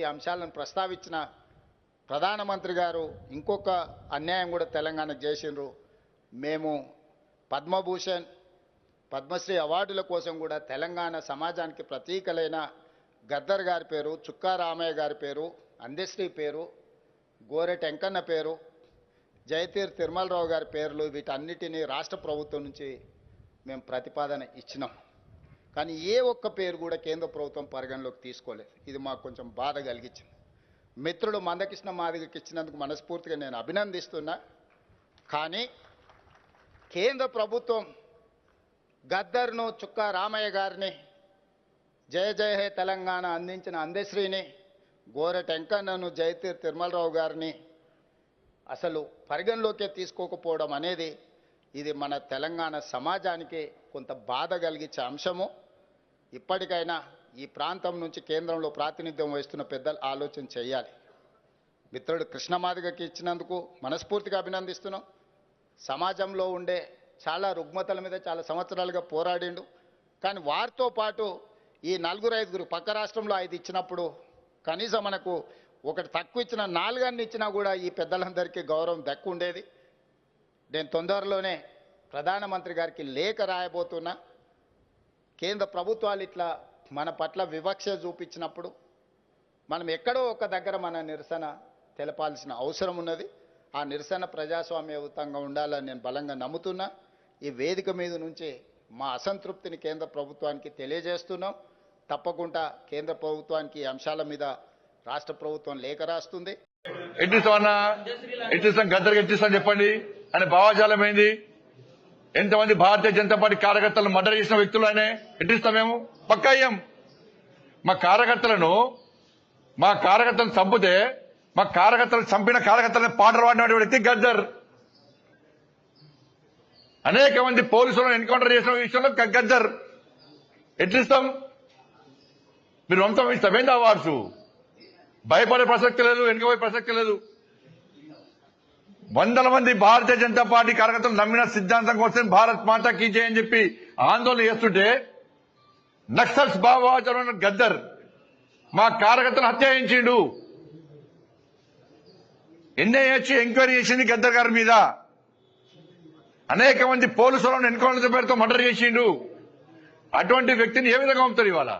ఈ అంశాలను ప్రస్తావించిన ప్రధానమంత్రి గారు ఇంకొక అన్యాయం కూడా తెలంగాణకు చేసిండ్రు. మేము పద్మభూషణ్ పద్మశ్రీ అవార్డుల కోసం కూడా తెలంగాణ సమాజానికి ప్రతీకలైన గద్దర్ గారి పేరు చుక్కా రామయ్య గారి పేరు అందశ్రీ పేరు గోరె టెంకన్న పేరు జయతీర్ తిరుమలరావు గారి పేర్లు వీటన్నిటినీ రాష్ట్ర ప్రభుత్వం నుంచి మేము ప్రతిపాదన ఇచ్చినాం. కానీ ఏ ఒక్క పేరు కూడా కేంద్ర ప్రభుత్వం పరిగణలోకి తీసుకోలేదు. ఇది మాకు కొంచెం బాధ కలిగించింది. మిత్రుడు మందకృష్ణ మాదిగకి ఇచ్చినందుకు మనస్ఫూర్తిగా నేను అభినందిస్తున్నా. కానీ కేంద్ర ప్రభుత్వం గద్దర్ను చుక్క రామయ్య గారిని జయ జయ హే తెలంగాణ అందించిన అందశ్రీని గోరె టెంకన్నను జయతీర్ తిరుమలరావు గారిని అసలు పరిగణలోకే తీసుకోకపోవడం అనేది ఇది మన తెలంగాణ సమాజానికి కొంత బాధ కలిగించే అంశము. ఇప్పటికైనా ఈ ప్రాంతం నుంచి కేంద్రంలో ప్రాతినిధ్యం వహిస్తున్న పెద్దలు ఆలోచన చేయాలి. మిత్రుడు కృష్ణమాదిగకి ఇచ్చినందుకు మనస్ఫూర్తిగా అభినందిస్తున్నాం. సమాజంలో ఉండే చాలా రుగ్మతల మీద చాలా సంవత్సరాలుగా పోరాడిండు. కానీ వారితో పాటు ఈ నలుగురు ఐదుగురు పక్క రాష్ట్రంలో ఐదు ఇచ్చినప్పుడు కనీసం మనకు ఒకటి తక్కువ ఇచ్చిన నాలుగన్ని ఇచ్చినా కూడా ఈ పెద్దలందరికీ గౌరవం దక్కు ఉండేది నేను తొందరలోనే ప్రధానమంత్రి గారికి లేఖ రాయబోతున్నా. కేంద్ర ప్రభుత్వాలు ఇట్లా మన పట్ల వివక్ష చూపించినప్పుడు మనం ఎక్కడో ఒక దగ్గర మన నిరసన తెలపాల్సిన అవసరం ఉన్నది. ఆ నిరసన ప్రజాస్వామ్యయుతంగా ఉండాలని నేను బలంగా నమ్ముతున్నా. ఈ వేదిక మీద నుంచి మా అసంతృప్తిని కేంద్ర ప్రభుత్వానికి తెలియజేస్తున్నాం. తప్పకుండా కేంద్ర ప్రభుత్వానికి ఈ అంశాల మీద రాష్ట్ర ప్రభుత్వం లేఖ రాస్తుంది. ఎట్టిస్తామన్నా ఎట్టిస్తాం? గద్దరికి ఎట్టిస్తాం చెప్పండి. అని భావాజాలం ఏంది? ఎంతమంది భారతీయ జనతా పార్టీ కార్యకర్తలను మర్డర్ చేసిన వ్యక్తులు ఆయనే? ఎట్టిస్తాం మేము? పక్కా అయ్యాం మా కార్యకర్తలను మా కార్యకర్తలను చంపితే మా కార్యకర్తలను చంపిన కార్యకర్తలను పాటలు పాడిన వ్యక్తి గద్దర్. అనేక మంది పోలీసులను ఎన్కౌంటర్ చేసిన విషయంలో గద్దర్. ఎట్లిస్తాం మీరు వంశం ఇస్తామేంది అవార్డ్స్ భయపడే ప్రసక్తి లేదు వెనుకపోయే ప్రసక్తి లేదు. వందల మంది భారతీయ జనతా పార్టీ కార్యకర్తలు నమ్మిన సిద్ధాంతం కోసం భారత్ మాతా కీ అని చెప్పి ఆందోళన చేస్తుంటే నక్సల్స్ భావాచరణ గద్దర్ మా కార్యకర్తను హత్య చేయించిండు. ఎన్ఐహెచ్ ఎంక్వైరీ చేసింది గద్దర్ గారి మీద. అనేక మంది పోలీసులను ఎన్కౌంటర్ పేరుతో మర్డర్ చేసిండు. అటువంటి వ్యక్తిని ఏ విధంగా పంపుతారు ఇవాళ?